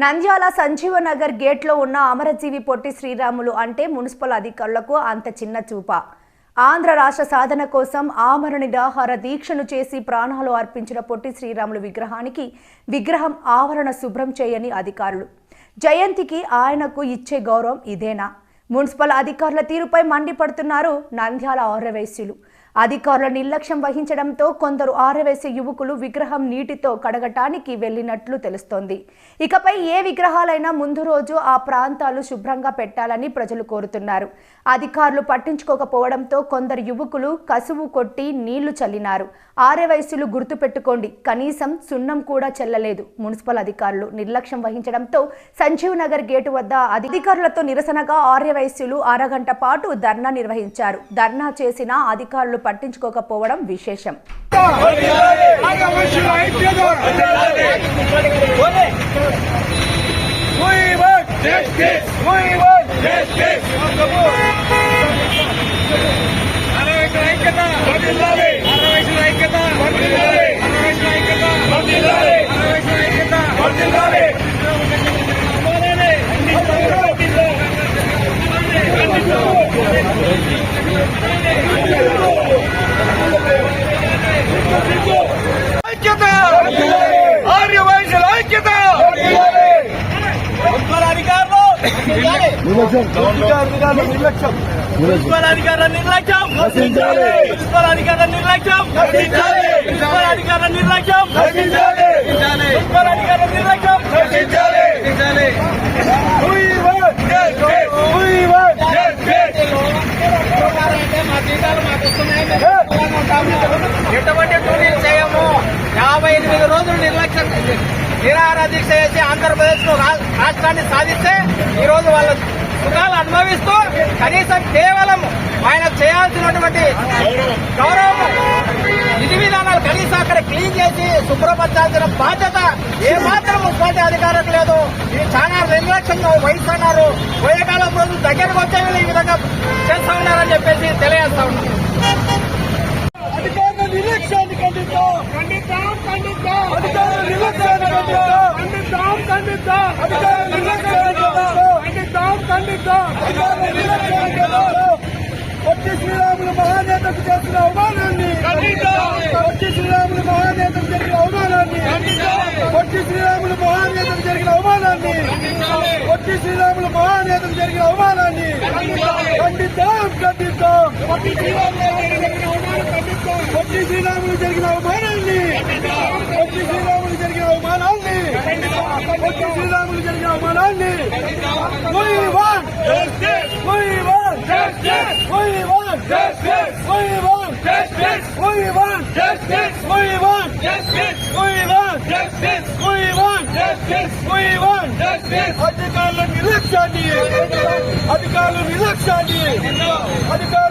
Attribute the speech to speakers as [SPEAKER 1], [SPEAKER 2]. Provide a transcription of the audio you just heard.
[SPEAKER 1] నంద్యాల సంజీవ నగర్ గేట్లో ఉన్న అమరజీవి పొట్టి శ్రీరాములు అంటే మున్సిపల్ అధికారులకు అంత చిన్న చూప. ఆంధ్ర రాష్ట్ర సాధన కోసం ఆమర నిరాహార దీక్షను చేసి ప్రాణాలు అర్పించిన పొట్టి శ్రీరాములు విగ్రహానికి విగ్రహం ఆవరణ శుభ్రం చేయని అధికారులు. జయంతికి ఆయనకు ఇచ్చే గౌరవం ఇదేనా? మున్సిపల్ అధికారుల తీరుపై మండిపడుతున్నారు నంద్యాల ఆర్యవైశ్యులు. అధికారుల నిర్లక్ష్యం వహించడంతో కొందరు ఆరవేసే యువకులు విగ్రహం నీటితో కడగటానికి వెళ్ళినట్లు తెలుస్తోంది. ఇకపై ఏ విగ్రహాలైనా ముందు రోజు ఆ ప్రాంతాలు శుభ్రంగా పెట్టాలని ప్రజలు కోరుతున్నారు. అధికారులు పట్టించుకోకపోవడంతో కొందరు యువకులు కసువు కొట్టి నీళ్ళు చల్లినారు. ఆరవయసులు గుర్తుపెట్టుకోండి కనీసం సున్నం కూడా చెల్లలేదు. మున్సిపల్ అధికారులు నిర్లక్ష్యం వహించడంతో సంజీవ్ నగర్ గేటు వద్ద అధికారులతో నిరసనగా ఆర్యవైశ్యులు అరగంట పాటు ధర్నా నిర్వహించారు. ధర్నా చేసిన అధికారులు ఎవరు పట్టించుకోకపోవడం విశేషం.
[SPEAKER 2] ఐక్యత నిర్లక్ష్యం మున్సిపల్ అధికారుల నిర్లక్ష్యం మున్సిపల్ అధికారుల నిర్లక్ష్యం మున్సిపల్ అధికారుల నిర్లక్ష్యం మున్సిపల్ అధికారుల నిర్లక్ష్యం
[SPEAKER 3] ఎటువంటి చేయము? యాభై ఎనిమిది రోజులు నిర్లక్ష్యం. నిరాహార దీక్ష చేసి ఆంధ్రప్రదేశ్ను రాష్ట్రాన్ని సాధిస్తే ఈ రోజు వాళ్ళ సుఖాలు అనుభవిస్తూ కనీసం కేవలం ఆయన చేయాల్సినటువంటి గౌరవం విధి విధానాలు కనీసం అక్కడ క్లీన్ చేసి శుభ్రపరచాల్సిన బాధ్యత ఏ మాత్రం మున్సిపాలిటీ అధికారులకు లేదు. ఇది చాలా నిర్లక్ష్యంగా వయసు అన్నారు పోయేకాలం రోజు దగ్గరకు వచ్చే ఈ విధంగా చేస్తా ఉన్నారని చెప్పేసి తెలియజేస్తా ఉన్నాం
[SPEAKER 2] అధికారుల నిర్లక్ష్యాన్ని ఖండిద్దాం ఖండిద్దాం ఖండిద్దాం అధికారుల నిర్లక్ష్యాన్ని ఖండిద్దాం ఖండిద్దాం ఖండిద్దాం అధికారుల నిర్లక్ష్యాన్ని ఖండిద్దాం ఖండిద్దాం అధికారుల నిర్లక్ష్యాన్ని ఖండిద్దాం పొట్టి శ్రీరాములు మహానేతకు చేసిన అవమానాన్ని పొట్టి శ్రీరాములు మహానేతకు జరిగిన అవమానాన్ని పొట్టి శ్రీరాములు మహానేతకు జరిగిన అవమానాన్ని పొట్టి శ్రీరాములు మహానేతకు జరిగిన అవమానాన్ని ఖండిద్దాం ఖండిద్దాం పొట్టి శ్రీరాములు జరిగిన అవమానాన్ని పొట్టి శ్రీరాములు జరిగిన అవమానాన్ని Potti Sriramulu Malani. We won! justice. We want justice. We want justice. We want justice. We want justice. We want justice. We want justice. We want justice. We want justice. Adikalam election day. Adikalam election day. Adikalam.